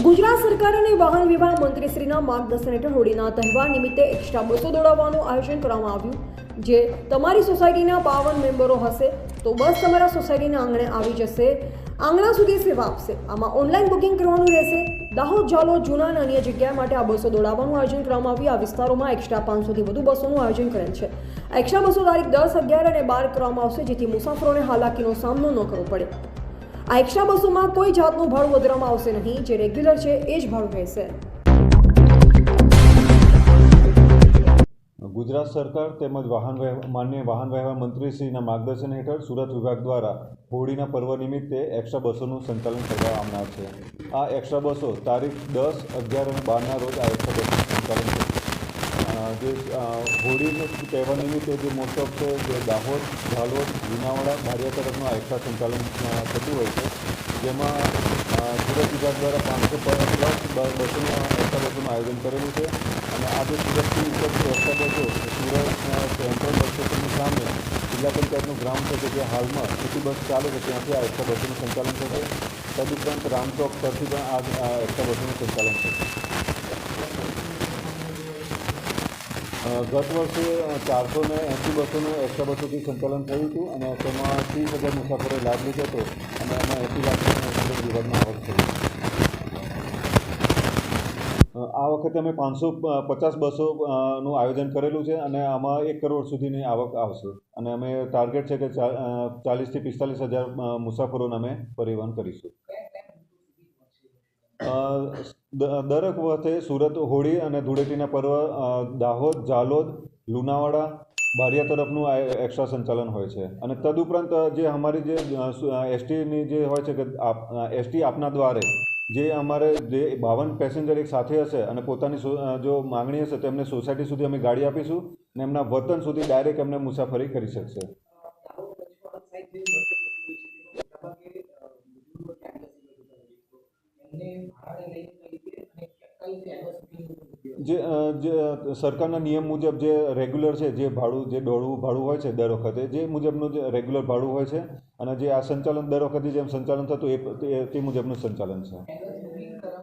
શહેર અને વાહન વ્યવહાર મંત્રીશ્રીના માર્ગદર્શન હેઠળ હોળીના તહેવાર નિમિત્તે એક્સ્ટ્રા બસો દોડાવવાનું આયોજન કરવામાં આવ્યું. જે તમારી સોસાયટીના બાવન મેમ્બરો હશે, તો બસ તમારા સોસાયટીના આંગણે આવી જશે. આંગણા સુધી સેવા આપશે. આમાં ઓનલાઈન બુકિંગ કરવાનું રહેશે. દાહોદ જાલો જૂના અને અન્ય જગ્યા માટે આ બસો દોડાવવાનું આયોજન કરવામાં આવ્યું. આ વિસ્તારોમાં એક્સ્ટ્રા પાંચસોથી વધુ બસોનું આયોજન કરેલ છે. એક્સ્ટ્રા બસો તારીખ દસ, અગિયાર અને બાર કરવામાં આવશે, જેથી મુસાફરોને હાલાકીનો સામનો ન કરવો પડે. આ એક્સ્ટ્રા બસોમાં કોઈ જાતનું ભાડું વધારવામાં આવશે નહીં, જે રેગ્યુલર છે, એ જ ભાડું રહેશે. ગુજરાત સરકાર તેમજ વાહન માન્ય વાહન વ્યવહાર મંત્રીશ્રીના માર્ગદર્શન હેઠળ સુરત વિભાગ દ્વારા હોળીના પર્વ નિમિત્તે એક્સ્ટ્રા બસોનું સંચાલન કરવા આવનાર છે. આ એક્સ્ટ્રા બસો તારીખ દસ, અગિયાર અને બારના રોજ આ એક્સ્ટ્રા બસનું સંચાલન થશે. જે હોળીનું તહેવાર નિમિત્તે જે મોસ્ટ ઓફ જે દાહોદ, ઝાલોદ, લુણાવાડા, બારિયા તરફનું આ સંચાલન થતું હોય છે. જેમાં સુરત વિભાગ દ્વારા પાંચસો પ્લસ બસોનું એક્સ્ટ્રા બસોનું આયોજન કરેલું છે. અને આ જે સુરતથી ઉપરથી એક્સ્ટ્રા બસો સુરત સેન્ટ્રલ બસ સ્ટેશનની સામે જિલ્લા પંચાયતનું ગ્રાઉન્ડ છે, કે જે હાલમાં સિટી બસ ચાલે છે, ત્યાંથી આ એક્સ્ટ્રા બસોનું સંચાલન થશે. તદુપરાંત રામચોક પરથી પણ આ એક્સ્ટ્રા બસોનું સંચાલન થશે. ગત વર્ષે ચારસો ને એંસી બસોનું એક્સ્ટ્રા બસોથી સંચાલન થયું હતું અને તેમાં ત્રીસ હજાર મુસાફરોએ લાભ લીધો હતો અને એમાં એંસી લાખ વિભાગમાં આવક થઈ. આ વખતે અમે પાંચસો પચાસ બસો નું આયોજન કરેલું છે અને આમાં એક કરોડ સુધીની આવક આવશે. અને અમે ટાર્ગેટ છે કે ચાલીસથી પિસ્તાલીસ હજાર મુસાફરોને અમે પરિવહન કરીશું. દરેક વખતે સુરત, હોળી અને ધૂળેટીના પર્વ દાહોદ જાલોદ લુણાવાડા, બારિયા તરફનું એક્સ્ટ્રા સંચાલન હોય છે. અને તદુપરાંત જે અમારી જે એસટીની જે હોય છે કે એસટી આપના દ્વારે, જે અમારે જે બાવન પેસેન્જર એક સાથે હશે અને પોતાની જો માંગણી હશે તો એમને સોસાયટી સુધી અમે ગાડી આપીશું અને એમના વતન સુધી ડાયરેક્ટ એમને મુસાફરી કરી શકશે. જે જે સરકારના નિયમ મુજબ જે રેગ્યુલર છે, જે ભાડું, જે દોડવું, ભાડું હોય છે દર વખતે, જે મુજબનું જે રેગ્યુલર ભાડું હોય છે અને જે આ સંચાલન દર વખતે જેમ સંચાલન થતું એ, તે- મુજબનું સંચાલન છે.